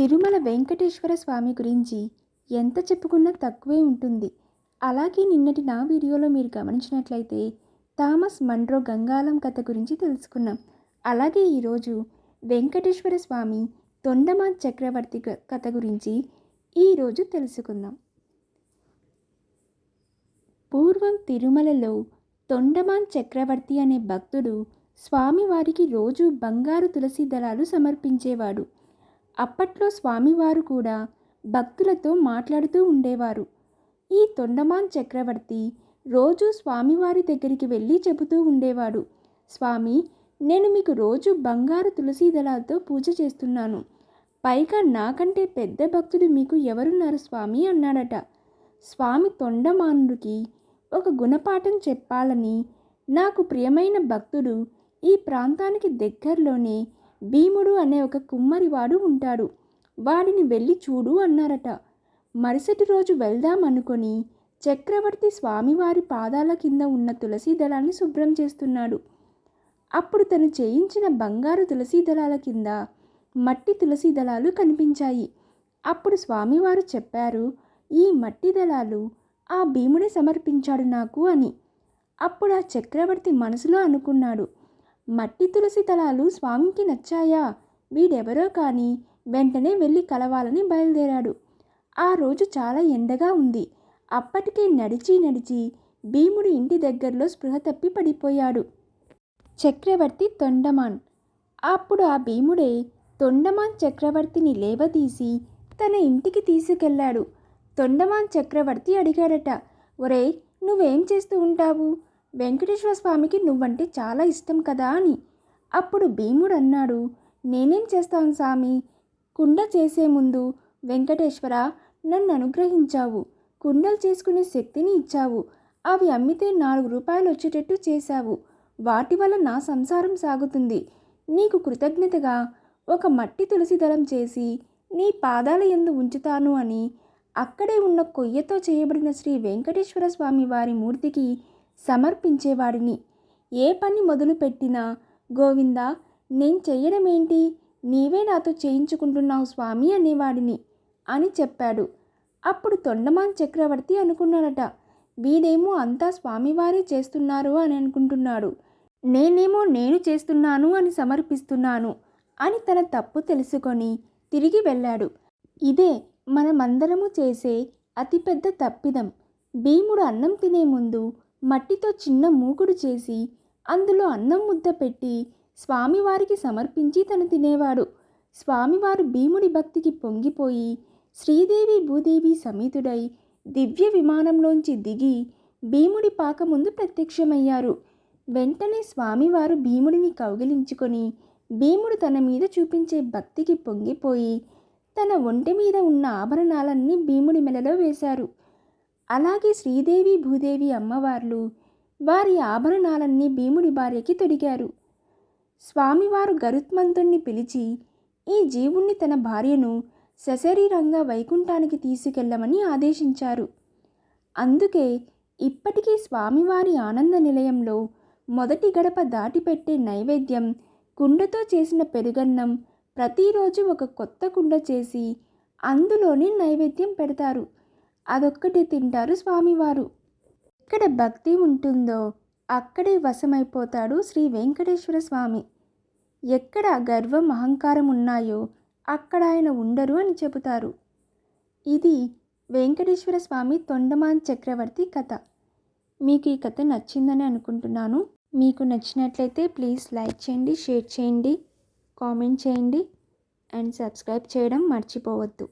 తిరుమల వెంకటేశ్వర స్వామి గురించి ఎంత చెప్పుకున్నా తక్కువే ఉంటుంది. అలాగే నిన్నటి నా వీడియోలో మీరు గమనించినట్లయితే థామస్ మండ్రో గంగాలం కథ గురించి తెలుసుకున్నాం. అలాగే ఈరోజు వెంకటేశ్వర స్వామి తొండమాన్ చక్రవర్తి కథ గురించి ఈరోజు తెలుసుకుందాం. పూర్వం తిరుమలలో తొండమాన్ చక్రవర్తి అనే భక్తుడు స్వామివారికి రోజు బంగారు తులసి దళాలు సమర్పించేవాడు. అప్పట్లో స్వామివారు కూడా భక్తులతో మాట్లాడుతూ ఉండేవారు. ఈ తొండమాన్ చక్రవర్తి రోజు స్వామివారి దగ్గరికి వెళ్ళి చెబుతూ ఉండేవాడు. స్వామి నేను మీకు రోజు బంగారు తులసి దళాలతో పూజ చేస్తున్నాను. పైగా నాకంటే పెద్ద భక్తుడు మీకు ఎవరున్నారు స్వామి అన్నాడట. స్వామి తొండమానుడికి ఒక గుణపాఠం చెప్పాలని నాకు ప్రియమైన భక్తుడు ఈ ప్రాంతానికి దగ్గరలోనే భీముడు అనే ఒక కుమ్మరివాడు ఉంటాడు. వాడిని వెళ్ళి చూడు అన్నారట. మరుసటి రోజు వెళ్దాం అనుకొని చక్రవర్తి స్వామివారి పాదాల కింద ఉన్న తులసీ దళాన్ని శుభ్రం చేస్తున్నాడు. అప్పుడు తను చేయించిన బంగారు తులసీ దళాల కింద మట్టి తులసీ దళాలు కనిపించాయి. అప్పుడు స్వామివారు చెప్పారు ఈ మట్టి దళాలు ఆ భీముడే సమర్పించాడు నాకు అని. అప్పుడు ఆ చక్రవర్తి మనసులో అనుకున్నాడు మట్టి తులసి తలాలు స్వామికి నచ్చాయా? వీడెవరో కానీ వెంటనే వెళ్ళి కలవాలని బయలుదేరాడు. ఆ రోజు చాలా ఎండగా ఉంది. అప్పటికే నడిచి నడిచి భీముడి ఇంటి దగ్గరలో స్పృహ తప్పి పడిపోయాడు. చక్రవర్తి తొండమాన్. అప్పుడు ఆ భీముడే తొండమాన్ చక్రవర్తిని లేవదీసి తన ఇంటికి తీసుకెళ్ళాడు. తొండమాన్ చక్రవర్తి అడిగాడట ఒరేయ్ నువ్వేం చేస్తూ ఉంటావు? వెంకటేశ్వర స్వామికి నువ్వంటే చాలా ఇష్టం కదా అని. అప్పుడు భీముడు అన్నాడు నేనేం చేస్తాను స్వామి కుండ చేసే ముందు వెంకటేశ్వర నన్ను అనుగ్రహించావు. కుండలు చేసుకునే శక్తిని ఇచ్చావు. అవి అమ్మితే నాలుగు రూపాయలు వచ్చేటట్టు చేశావు. వాటి వల్ల నా సంసారం సాగుతుంది. నీకు కృతజ్ఞతగా ఒక మట్టి తులసి దళం చేసి నీ పాదాల ఎందు ఉంచుతాను అని. అక్కడే ఉన్న కొయ్యతో చేయబడిన శ్రీ వెంకటేశ్వర స్వామి వారి మూర్తికి సమర్పించేవాడిని. ఏ పని మొదలుపెట్టినా గోవిందా నేను చెయ్యడమేంటి నీవే నాతో చేయించుకుంటున్నావు స్వామి అనేవాడిని అని చెప్పాడు. అప్పుడు తొండమాన్ చక్రవర్తి అనుకున్నాడట వీడేమో అంతా స్వామివారే చేస్తున్నారు అని అనుకుంటున్నాడు. నేనేమో నేను చేస్తున్నాను అని సమర్పిస్తున్నాను అని తన తప్పు తెలుసుకొని తిరిగి వెళ్ళాడు. ఇదే మనమందరము చేసే అతిపెద్ద తప్పిదం. భీముడు అన్నం తినే ముందు మట్టితో చిన్న మూకుడు చేసి అందులో అన్నం ముద్ద పెట్టి స్వామివారికి సమర్పించి తను తినేవాడు. స్వామివారు భీముడి భక్తికి పొంగిపోయి శ్రీదేవి భూదేవి సమేతుడై దివ్య విమానంలోంచి దిగి భీముడి పాక ముందు ప్రత్యక్షమయ్యారు. వెంటనే స్వామివారు భీముడిని కౌగిలించుకొని భీముడు తన మీద చూపించే భక్తికి పొంగిపోయి తన ఒంటి మీద ఉన్న ఆభరణాలన్నీ భీముడి మెలలో వేశారు. అలాగే శ్రీదేవి భూదేవి అమ్మవార్లు వారి ఆభరణాలన్నీ భీముడి భార్యకి తొడిగారు. స్వామివారు గరుత్మంతుణ్ణి పిలిచి ఈ జీవుణ్ణి తన భార్యను సశరీరంగా వైకుంఠానికి తీసుకెళ్ళమని ఆదేశించారు. అందుకే ఇప్పటికీ స్వామివారి ఆనంద నిలయంలో మొదటి గడప దాటిపెట్టే నైవేద్యం కుండతో చేసిన పెరుగన్నం ప్రతిరోజు ఒక కొత్త కుండ చేసి అందులోనే నైవేద్యం పెడతారు. అదొక్కటి తింటారు స్వామివారు. ఎక్కడ భక్తి ఉంటుందో అక్కడే వశమైపోతాడు శ్రీ వెంకటేశ్వర స్వామి. ఎక్కడ గర్వం అహంకారం ఉన్నాయో అక్కడ ఆయన ఉండరు అని చెబుతారు. ఇది వెంకటేశ్వర స్వామి తొండమాన్ చక్రవర్తి కథ. మీకు ఈ కథ నచ్చిందని అనుకుంటున్నాను. మీకు నచ్చినట్లయితే ప్లీజ్ లైక్ చేయండి షేర్ చేయండి కామెంట్ చేయండి అండ్ సబ్స్క్రైబ్ చేయడం మర్చిపోవద్దు.